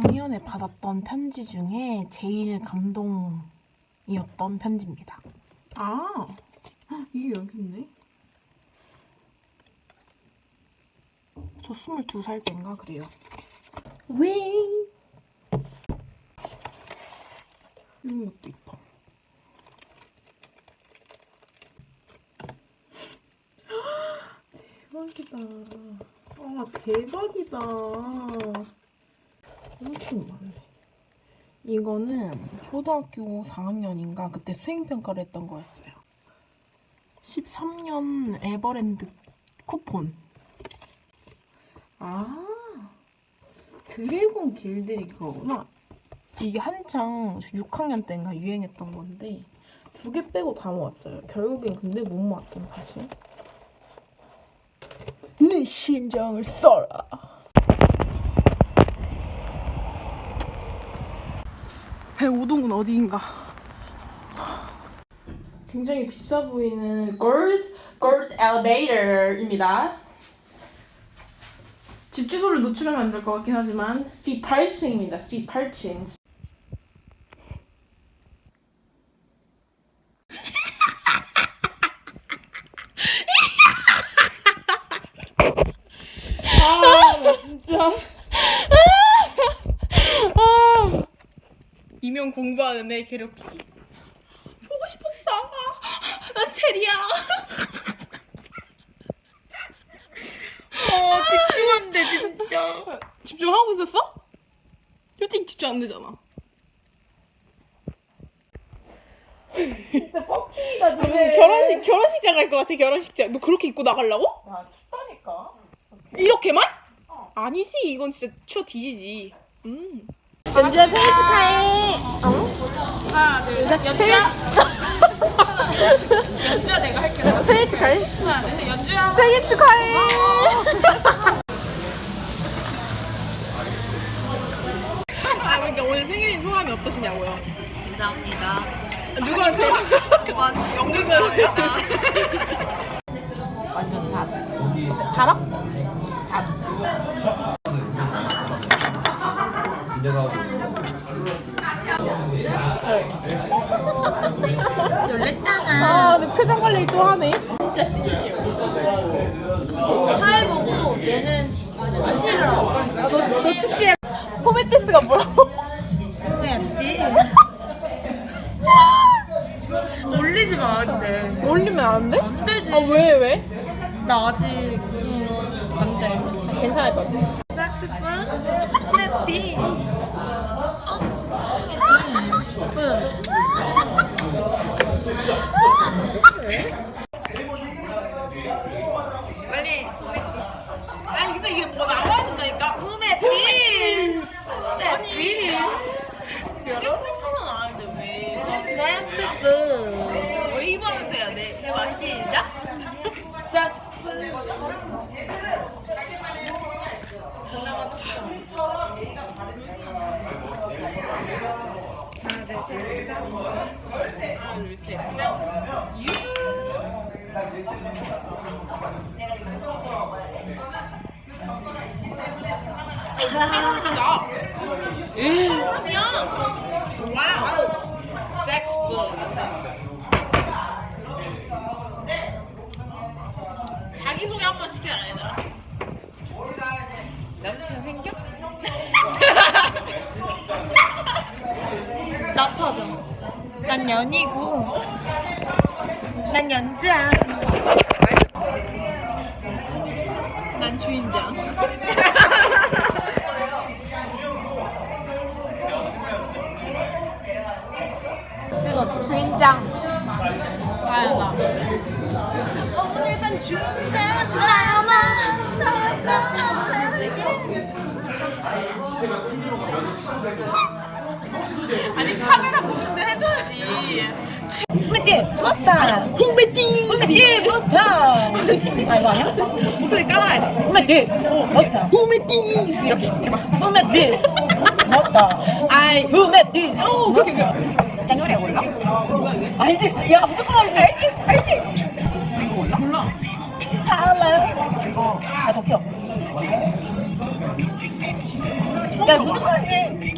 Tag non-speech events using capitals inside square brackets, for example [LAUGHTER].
작년에 받았던 편지 중에 제일 감동이었던 편지입니다. 아, 이게 여기 있네. 저 22살 때인가 그래요. 왜? 이런 것도 이뻐. [GASPS] 대박이다. 아, 대박이다. 엄청 많네. 이거는 초등학교 4학년인가 그때 수행평가를 했던 거였어요. 13년 에버랜드 쿠폰. 아, 드래곤 길들이 그거구나. 이게 한창 6학년 때인가 유행했던 건데 두 개 빼고 다 모았어요. 결국엔 근데 못 모았던 사실. 내 심장을 써라. 배우동은 어디인가? 굉장히 비싸 보이는 Gold Gold Elevator입니다. 집 주소를 노출하면 안 될 것 같긴 하지만 C8층입니다. C8층. 아, 나 진짜. 아. 이명 공부하는 애 괴롭히기. 보고 싶었어. 난 체리야. 어, 집중한데 진짜. 집중하고 있었어? 솔직히 집중 안 되잖아. 진짜 뻑키가 무슨 결혼식 결혼식장 갈 것 같아 결혼식장. 너 그렇게 입고 나가려고? 아, 춥다니까. 이렇게만? 어. 아니지 이건 진짜 추워 뒤지지. 음. 연주야 생일 축하해. 연주야. 연주야 내가 할게. [LAUGHS] 생일 축하해. 하나 둘 셋. 연주야. 생일 축하해. [LAUGHS] 아 그러니까 오늘 생일인 소감이 어떠시냐고요? 감사합니다. 누구한테? 영국은 [LAUGHS] 완전 자두. 달아? 자두. 열렸잖아. 아, 내 표정 관리 또 하네. 진짜 시지시요. 사회 보고 얘는 축시를 하고. 너, 너 축시해. 포메티스가 뭐라고? 돼. 올리지 [LAUGHS] 마, 근데. 올리면 안 돼? 안 되지. 아, 왜, 왜? 나 아직 좀안 돼. 괜찮을 것 같아. 색스폰? 네티스. 어? 스푼. [LAUGHS] 빨리. 아니 근데 이게 뭐 나와야 된다니까? 후메티스. 후메티스. 섹스폰은 아는데 왜? 색스폰. 왜 입어면 돼야 돼? 해봐 시작. 이렇게 짠. 야. 사람이야. 와우. 섹스폰. 자기 소개 한번 시켜라 얘들아. 남친 생겨? 나타져. 난 연이고. 난 연주야. 난 주인장. 찍어줘. 주인장. 아야 나. 오늘 밤 주인장 나만 나만 아니 카메라 예. 홍매띠 머스타 홍매띠. 홍매띠 머스타 아 이거 아니야? 목소리 까놔야 돼. 홍매띠 머스타 홍매띠. 이렇게 해봐. 홍매띠 머스타 아이. 홍매띠 오 그렇게 그렇게 야 노래 몰라? 알지? 야 무조건 알지? 알지? 알지? 몰라? 몰라. 이거. 아, 야 덮여 야 무조건 알지.